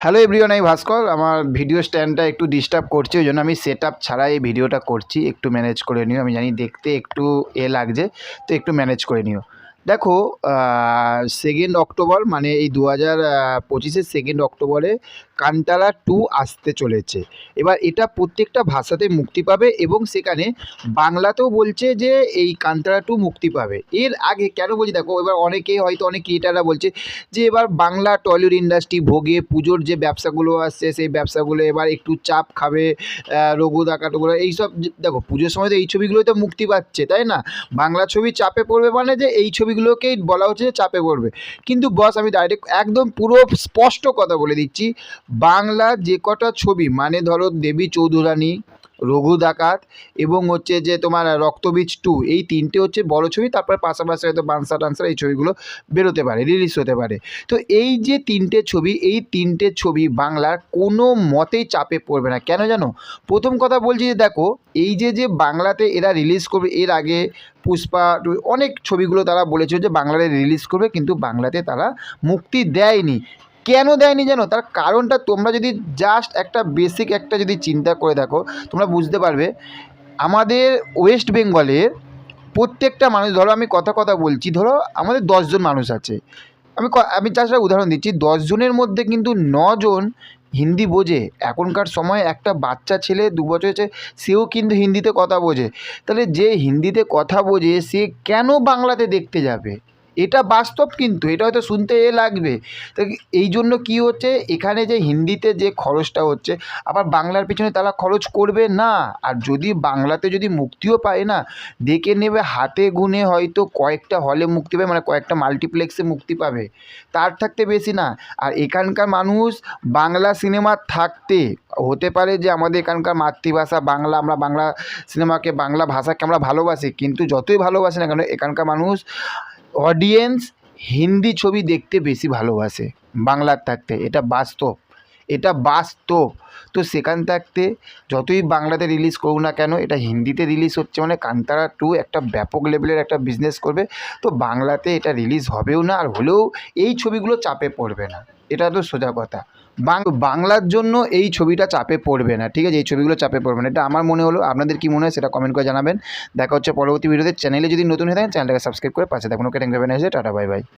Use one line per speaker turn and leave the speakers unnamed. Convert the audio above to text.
Hello everyone এই ভাস্কর আমার video স্ট্যান্ডটা একটু ডিস্টার্ব করছে ওই জন্য আমি সেট আপ ছাড়া এই ভিডিওটা করছি। একটু ম্যানেজ করে নিও। আমি জানি দেখতে একটু এ লাগছে, তো একটু ম্যানেজ করে নিও। দেখো সেকেন্ড অক্টোবর মানে এই দু হাজার পঁচিশের সেকেন্ড অক্টোবরে কান্তারা টু আসতে চলেছে। এবার এটা প্রত্যেকটা ভাষাতে মুক্তি পাবে এবং সেখানে বাংলাতেও বলছে যে এই কান্তারা টু মুক্তি পাবে। এর আগে কেন বলছি দেখো, এবার অনেকেই হয়তো অনেক ক্রিয়েটাররা বলছে যে এবার বাংলা টলিউড ইন্ডাস্ট্রি ভোগে, পুজোর যে ব্যবসাগুলো আসছে সেই ব্যবসাগুলো এবার একটু চাপ খাবে রঘু ডাকাতগুলো এইসব দেখো, পুজোর সময় তো এই ছবিগুলোই তো মুক্তি পাচ্ছে, তাই না? বাংলা ছবি চাপে পড়বে মানে যে এই ছবিগুলোকেই বলা হচ্ছে যে চাপে পড়বে। কিন্তু বস আমি ডাইরেক্ট একদম পুরো স্পষ্ট কথা বলে দিচ্ছি, বাংলা যে কটা ছবি মানে ধরো দেবী চৌধুরানী রঘু ডাকাত এবং হচ্ছে যে তোমার রক্তবীজ টু এই তিনটে হচ্ছে বড় ছবি, তারপর পাশাপাশি হয়তো বানসা টানসা এই ছবিগুলো বেরোতে পারে রিলিজ হতে পারে। তো এই যে তিনটে ছবি, এই তিনটে ছবি বাংলার কোনো মতেই চাপে পড়বে না। কেন জানো? প্রথম কথা বলছি যে দেখো, এই যে যে বাংলাতে এরা রিলিজ করবে, এর আগে পুষ্পা অনেক ছবিগুলো তারা বলেছিল যে বাংলাতে রিলিজ করবে, কিন্তু বাংলাতে তারা মুক্তি দেয়নি। কেন দেয়নি জানো? তার কারণটা তোমরা যদি জাস্ট একটা বেসিক একটা যদি চিন্তা করে দেখো, তোমরা বুঝতে পারবে, আমাদের ওয়েস্ট বেঙ্গলের প্রত্যেকটা মানুষ, ধরো আমি কথা কথা বলছি, ধরো আমাদের দশজন মানুষ আছে। আমি আমি চাষটা উদাহরণ দিচ্ছি দশজনের মধ্যে কিন্তু নজন হিন্দি বোঝে। এখনকার সময় একটা বাচ্চা ছেলে দু বছর হচ্ছে সেও কিন্তু হিন্দিতে কথা বোঝে। তাহলে যে হিন্দিতে কথা বোঝে, সে কেন বাংলাতে দেখতে যাবে? এটা বাস্তব কিন্তু, এটা হয়তো শুনতে এ লাগবে। তো এই জন্য কী হচ্ছে, এখানে যে হিন্দিতে যে খরচটা হচ্ছে, আবার বাংলার পিছনে তারা খরচ করবে না। আর যদি বাংলাতে যদি মুক্তিও পায় না, দেখে নেবে হাতে গুনে হয়তো কয়েকটা হলে মুক্তি পাবে মানে কয়েকটা মাল্টিপ্লেক্সে মুক্তি পাবে। তার থাকতে বেশি না। আর এখানকার মানুষ বাংলা সিনেমা থাকতে, হতে পারে যে আমাদের এখানকার মাতৃভাষা বাংলা, আমরা বাংলা সিনেমাকে, বাংলা ভাষাকে আমরা ভালোবাসি, কিন্তু যতই ভালোবাসি না কেন, এখানকার মানুষ অডিয়েন্স হিন্দি ছবি দেখতে বেশি ভালোবাসে বাংলার থাকতে। এটা বাস্তব। এটা বাস্তব। তো সেখান থাকতে যতই বাংলাতে রিলিজ করুক না কেন, এটা হিন্দিতে রিলিজ হচ্ছে মানে কান্তারা টু একটা ব্যাপক লেভেলের একটা বিজনেস করবে। তো বাংলাতে এটা রিলিজ হবেও না আর হলেও এই ছবিগুলো চাপে পড়বে না। এটা তো সোজা কথা। বাংলার জন্য এই ছবিটা চাপে পড়বে না, ঠিক আছে? এই ছবিগুলো চাপে পড়বে না। এটা আমার মনে হলো, আপনাদের কি মনে হয় সেটা কমেন্ট করে জানাবেন। দেখা হচ্ছে পরবর্তী ভিডিওতে চ্যানেলে যদি নতুন হয়ে থাকেন চ্যানেলটাকে সাবস্ক্রাইব করে পাশে থাকুন। Okay thank you tata bye bye